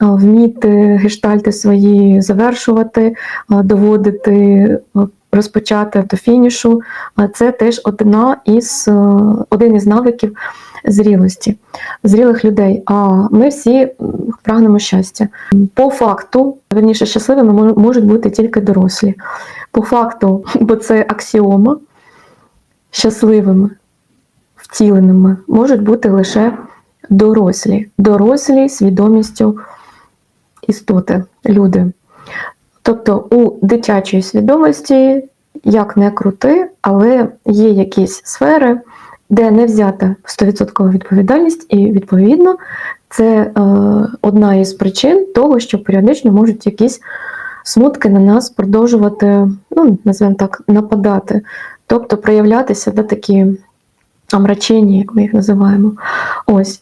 вміти гештальти свої завершувати, доводити, розпочати до фінішу. Це теж одна із, один із навиків зрілості, зрілих людей. А ми всі прагнемо щастя. По факту, верніше, щасливими можуть бути тільки дорослі. По факту, бо це аксіома, щасливими, втіленими можуть бути лише дорослі, дорослі свідомістю істоти, люди. Тобто у дитячої свідомості, як не крути, але є якісь сфери, де не взята 100% відповідальність, і відповідно це е, одна із причин того, що періодично можуть якісь смутки на нас продовжувати, ну, називаємо так, нападати, тобто проявлятися да, такі омрачення, як ми їх називаємо. Ось.